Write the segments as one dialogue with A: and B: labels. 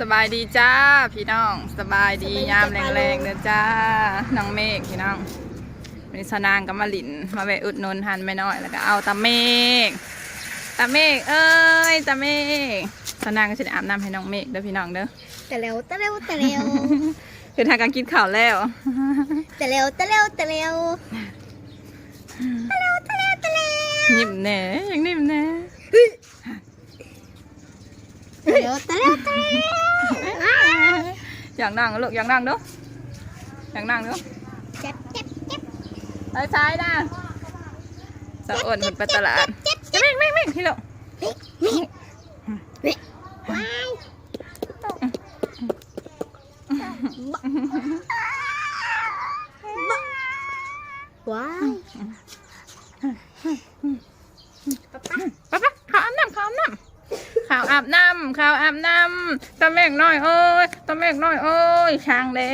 A: สบายดีจ้าพี่น้องสบายดียามแรงๆเด้อจ้าน้องเมฆพี่น้องวันนี้สนางกับมาลินมาแวะอุดหนุนหันไม่น้อยแล้วก็เอาตาเมฆตาเมฆเอ้ยตาเมฆสนางก็จะได้อาบน้ำให้น้องเมฆเด้อพี่น้องเด้อ
B: แต่เร็วแต่เร็วแต่เร็ว
A: คือทางการกินข้าวแล้ว
B: แต่เร็วแต่เร็วแต่เร็วแต่เร็วแต่เร็วแต่เร็ว
A: นิ่มแน่ยังนิ่มแน่
B: แต่เร็วต่เร็วต่เร็ว
A: อย่างนั่งลูกอย่างนั่งเด้ออย่างนั่งเด้อ
B: เจ็บเจ็บเจ็บ
A: ไปซ้ายนะสะอ่อนเหมือนไปตลาด
B: เจ็บ
A: จะเมฆเมฆเมฆพี่ลูก
B: ว้ายว้าย
A: ไปไปข้าวอาบน้ำข้าวอาบน้ำข้าวอาบน้ำข้าว อาบน้ำตะเมฆน้อยเอ้ยตะเมฆน้อยเอ้ยช่างเด้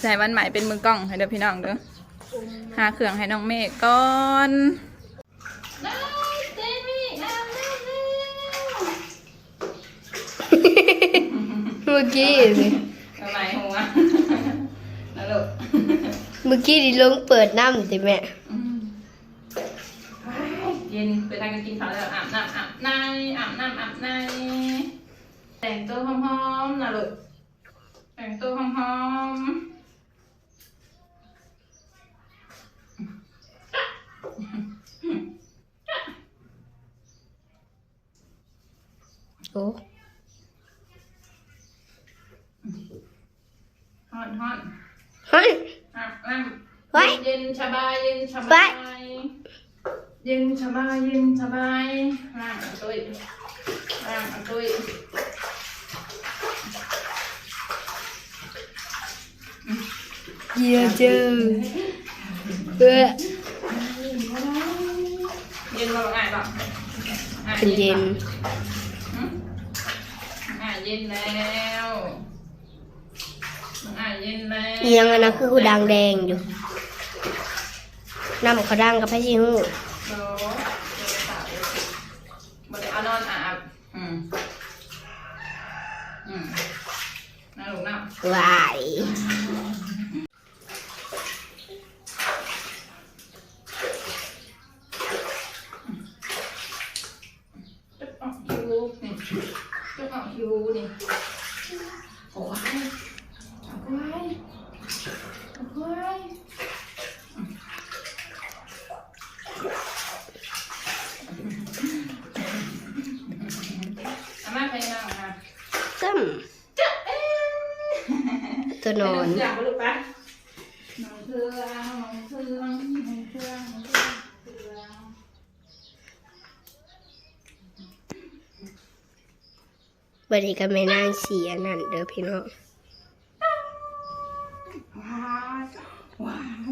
A: ใส่วันใหม่เป็นมือกล้องให้เด้อพี่น้องเด้อหาเครื่องให้น้องเมฆก่อนได้เจมี่อาบน้ำแล้ว
C: เมื่อกี้สิ
A: ทำไมหัวนะลูก
C: เมื่อกี้ดิลงเปิดน้ำสิแม่
A: เย็นไปทานกันกินข้าวแล้วอาบน้ำอาบในอาบน้ำอาบในแต่งตัวหอมๆนะลูกแต่งตัวหอม
C: โอ้
A: ๆฮ้อนฮ้อน
C: เฮ้ย
A: อาบน้
C: ไว้ำ
A: เย็นสบายเย็นส
C: ไว้
A: บาย เย็นสบายเย็นสบายร่างอันตุ้ยร่างอันตุ้ย
C: เยี่ยเจอเพื่อ
A: เย็นเราง่ายป่ะอะ
C: เป็นเย็น
A: หืมอะเย็นแล้วอะเย็นแล้ว
C: เอียงอันนั้นคือกูดังแดงอยู่น้ำเขาดังกับพระชิฮู
A: โอ้บไดเอานอนอาบอืมอืมน่าลูกน่า
C: วาย
A: จุดออกฮิวนี่จุดออกฮิวนี่โอ้ยโอ้ยโอ้ยอาม่าไปยังอะ
C: ซ้
A: จ๊ะเอ๊ะำ
C: ตัวนอน
A: อยากไปลูกปะนอนเครื่องนอนเครื่องนอนเครื่องนอนเครื่องเครื่อง
C: บัดนี้ก็ไม่นางสีอันนั้นเด้อพี่น้อง
A: ว้ายว้าย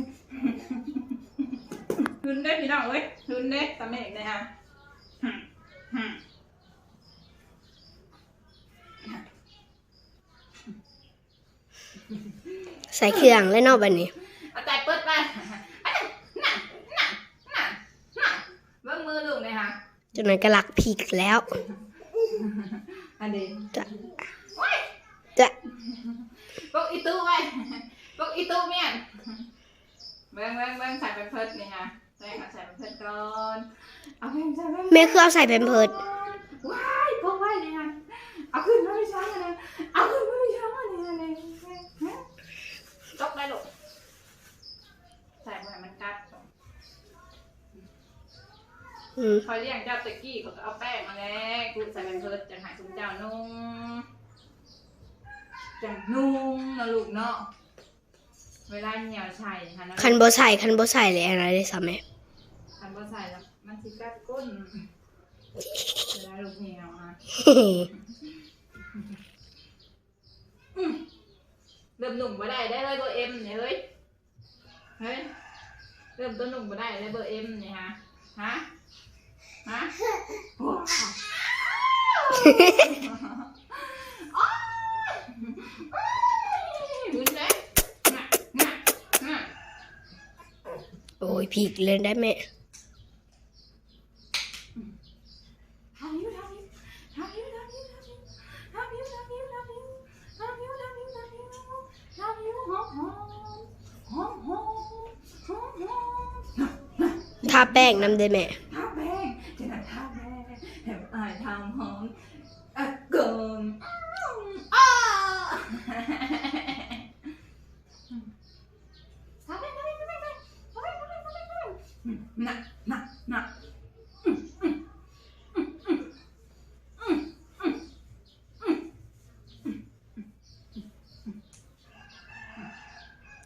A: หืนได้พี่น้องเว้ยหืนได้ตาเมฆได้ฮะหึหึ
C: ใส่เครื่องแล้วเนอกบัดนี้
A: เอาใจเปิดไปอันนั้นน่ะน่ะน่ะน่ะเบิ้งมือลูกเลยฮะ
C: จนนั้นก็หลักพีกแล้ว
A: อันนี้
C: จะ
A: ว้าย
C: จะ
A: พวกอีตู้ไว้พวกอีตู้เมียนเบิ้งเบิ้งเบิ้งใส่เป็นเพิดนี่ฮะใส่เอาใส่เป็นเพิดก่อนเอาให้ใส่เป็น
C: แม่คือเอาใส่เป็นเพิด
A: ว้ายพวกไว้นี่ฮะ เอาขึ้นมาไม่ช้าเลยเอาขึ้นมาไม่ช้าเลยฮะเลยฮะจกได้ลูกใส่ไปมันกัดคอยเรียกเจ้าตะกี้เขาก็เอาแป้งมาแล้วกูใส่เป็นเพิดจังหายสมเจ้านุ่งจังนุ่งนะลูกเนาะเวลาเหนียวใช่ค่ะนะ
C: คันบ่ใส่คันโบใส่เลยอะไรได้ซ้ำแม่
A: คันโบใส่แล้วมันสิกัดก้น เวลาลูกเหนียวอะเริ่มหนุ่มมาได้ได้เลยเบอร์เอ็มเนี่ยเฮ้ย เฮ้ย เริ่มต้นหนุ่มมาได้เลยเบอร์เอ็มเนี่ยฮะ ฮะ ฮะว้าวหุ่นเลยน่ะน่ะน่ะ
C: โอ้ยพีกเลยได้แม่
A: ทำอยู่ทำอยู่ทำอยู่ทำอยู่ทำอยู่า
C: แป้งน้ำได้แม่
A: ทาแป้งจะนัดทาแป้งแถมอายทำหอมอะเกิมอ้าทาแป้งทาแป้งทาแป้งทาแป้งทาแป้งทาแป้งทาแป้งน่ะน่ะน่ะ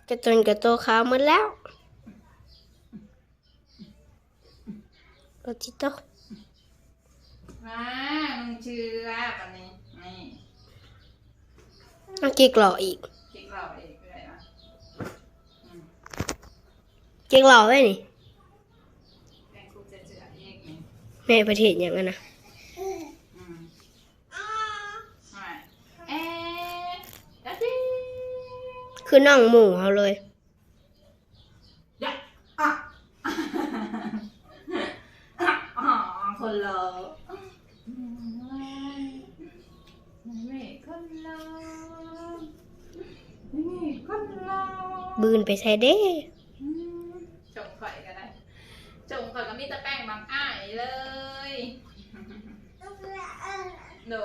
C: กระจนกระโตขาวหมดแล้ว โอจิโต
A: มามึงเชื่อปันนี้ นี่
C: เอาเก๊กหล่ออีก
A: จิกเราเองเลยนะ
C: เก๊กหล่อไว้นี่
A: แป้งคุกจะเจือเองนี่
C: แม่ประเทศอย่างนั้นนะ
A: อืมไม่เอ๊ะดัดดี้
C: คือน้องหมูเขาเลย
A: ยะอะอ๋อ คนเราไม่คนเราไม่คนเรา
C: บืนไปใส่เด้
A: จงข่อยก็ได้จงข่อยก็มีแต่แป้งบางอ้ายเลยโด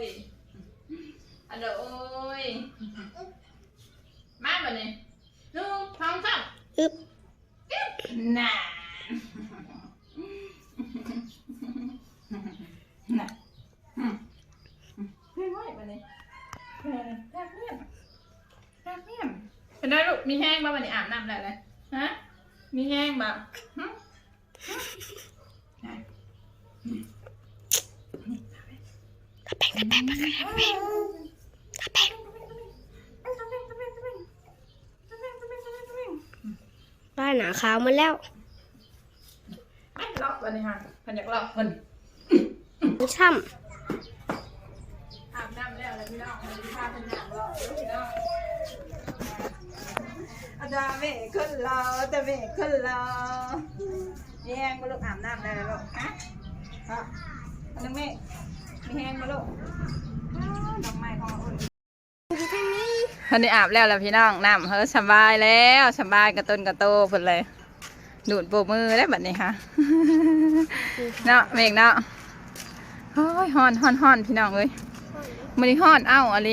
A: ยอะโดยมาแบบนี้นุ่งท้องซ้ำ
C: อึบ
A: น่ะน่ะอืมเฮ้ยไหวแบบนี้เออแรกเมียนแรกเมียน เป็นไงลูกมีแห้งบ้างวันนี้อาบน้ำอะไรเลยฮะมีแห้งบบฮะฮะไหน
C: แป้งแป้งแป้งแปงแป้งแปงบ้าหนาขาวมาแล้ว
A: ไม่ลอกวันนี้ค่ะพันอยากลอกคน
C: มันช่
A: อาบน้ำแล้วแล้วพี่น้องมันพาพันอยากลอกล้วพี่น้อง จารย์เมฆขึ้นราจารย์เมฆขึ้นรอมีแห้งมาลูกอาบน้ำแล้วลูกฮะฮะอันนึงเมฆมีแห้งมาลูกอ้าวดอกไม้ของอุ่นวันนี้อาบแล้วแล้วพี่น้องน้ำเฮ้ยสบายแล้วสบายกระต้นกระโตเพิ่นเลย ดูดโบมือได้แบบนี้ค่ะเนาะเมฆเนาะโอ้ยฮอนฮอนฮอนพี่น้องเอ้ยมันนี่ฮอนเอ้าอะไร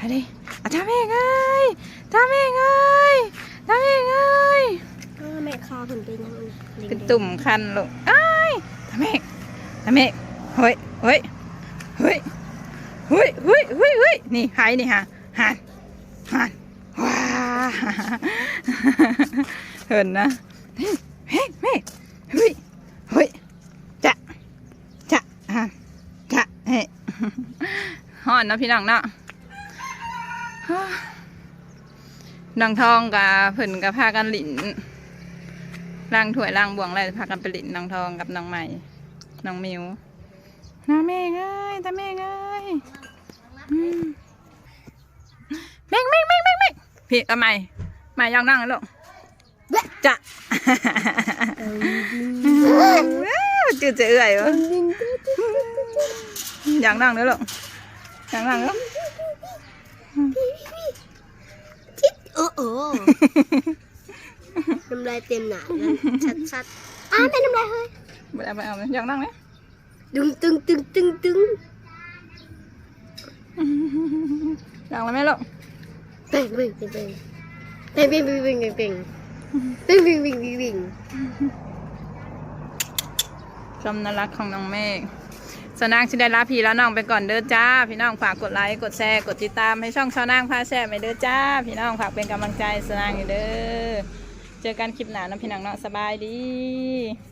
A: อะไร อาจารย์เมฆเอ้ยอาจารย์เมฆเอ้ยอาจารย์เมฆเอ้ยำ
C: แม่ขาวผนเป็นยังไง
A: เป็นตุ่มคันลูกเอ้ยอาจารย์เมฆอาจารย์เมฆเฮ้ยเฮ้ยเฮ้ยเฮ้ยเฮ้ยเฮ้ยเฮ้ยนี่ใครนี่ฮะหันหันว้าเห็นนะเฮ้ยเฮ้ยเฮ้ยเฮ้ยเฮ้ยจะจะฮะจะเฮ้ยฮ้อนเนาะพี่น้องเนาะ นางทองกับเพิ่นกับพากันหลินล่างถ้วยล่างบวงอะไรพากันไปหลินนางทองกับน้องใหม่น้องมิวน้าแม่เอ้ยตาแม่เอ้ยอืมแม่งแม่งแม่งแม่งแม่งพี่ทำไมใหม่ยองนั่งเลยลูกจะจืดจะเอื่อยวะอยากนั่งเลยลูกอยากนั่งเลย
C: โอ้โอ้ น้ำลายเต็มหนาเลยชัดชัดๆอ้าแม่น้ำลายเฮ้ย
A: ไปเอาไปเอาอยากนั่งเลย
C: ดึงตึงตึงตึงตึง
A: อยากเลยไหมลูก
C: เป่งเป่งเป่งเป่งเป่งเป่งเป่งเป่งเป่งเป่งเป่งเป่งเป่งเป่งเป่ง
A: ชมน่ารักของน้องเมฆ สนางชิได้ลาพี่แล้วน้องไปก่อนเด้อจ้า พี่น้องฝากกดไลค์กดแชร์กดติดตามให้ช่องชาวนางพาแชร์ไปเด้อจ้า พี่น้องฝากเป็นกำลังใจสนางอยู่เด้อเจอกันคลิปหน้านะพี่น้องเนาะสบายดี